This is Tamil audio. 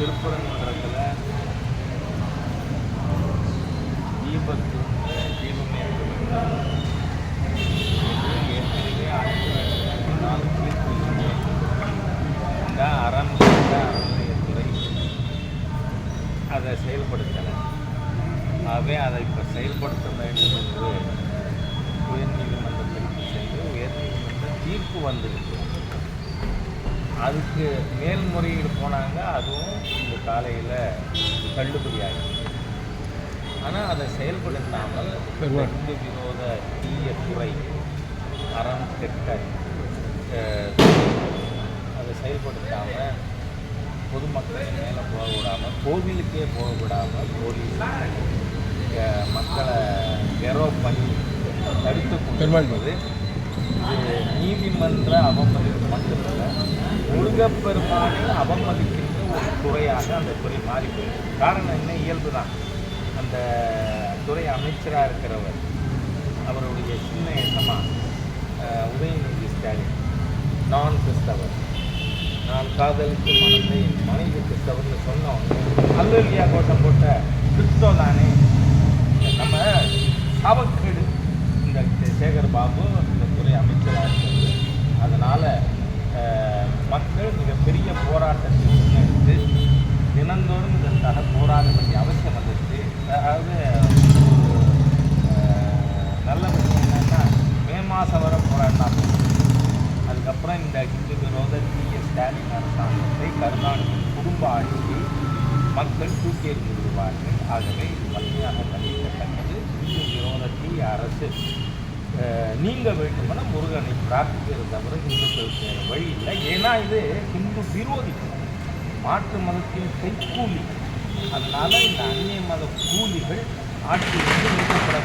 திருப்பரங்குன்றத்தில் தீபத்து தீபமே ஏற்கனவே ஆயிரத்தி தொள்ளாயிரத்தி நாலு தீர்ப்பு இந்த அறம் இந்த அறநிலையத்துறை அதை செயல்படுத்தலை. ஆகவே அதை இப்போ செயல்படுத்த வேண்டும் என்று உயர்நீதிமன்றத்திற்கு சென்று உயர்நீதிமன்ற தீர்ப்பு வந்திருக்கு. அதுக்கு மேல்முறையீடு போனாங்க அதுவும் இந்த காலையில் தள்ளுபடி ஆகிடுச்சு ஆனால் அதை செயல்படுத்தாமல் இந்து விரோத தீய துறை அறம் கெட்ட அதை செயல்படுத்தாமல் பொதுமக்கள் மேலே போக விடாமல் கோவிலுக்கே போக விடாமல் போலீஸ் மக்களை கெரோ பண்ணி தடுத்து கொண்டிருப்பது இது நீதிமன்ற அவமதிப்பு மட்டுமல்ல முருகப்பெருமானை அவமதிக்கின்ற ஒரு துறையாக அந்த துறை மாறி போயிருக்கு காரணம் என்ன? இயல்பு தான் அந்த துறை அமைச்சராக இருக்கிறவர் அவருடைய சின்ன எண்ணமாக உதயநிதி ஸ்டாலின். நான் கிறிஸ்தவர். நான் காதலித்து மணந்த என் மனைவி கிறிஸ்தவர்னு சொன்னோம். அல்லலியா கோஷம் போட்ட கிறிஸ்தவ தானே நம்ம சாபக்கேடு இந்த சேகர் பாபு இந்த துறை அமைச்சராக இருக்கிறது அதனால் பெரிய போராட்டத்தை முன்னெடுத்து தினந்தோறும் இதற்காக போராட வேண்டிய அவசியம் வந்துச்சு அதாவது நல்ல விஷயம் என்னென்னா மே மாதம் வர போராட்டம். அதுக்கப்புறம் இந்த இந்து விரோத தீய ஸ்டாலின் அரசாங்கத்தை கருணாநிதி குடும்ப ஆட்சி மக்கள் தூக்கி எறிந்து விடுவார்கள். ஆகவே இது வன்மையாக கண்டிக்கத்தக்கது இந்து விரோத தீய அரசு. நீங்க வேண்டுமென முருகனை பிரார்த்திக்கிறது தவிர இந்துக்களுக்கு வேறு வழி இல்லை. ஏன்னா இது இந்து விரோதி மாற்று மதத்தின் கைக்கூலி. அதனால இந்த அந்நிய மத கூலிகள் ஆட்சியிலிருந்து நீக்கப்பட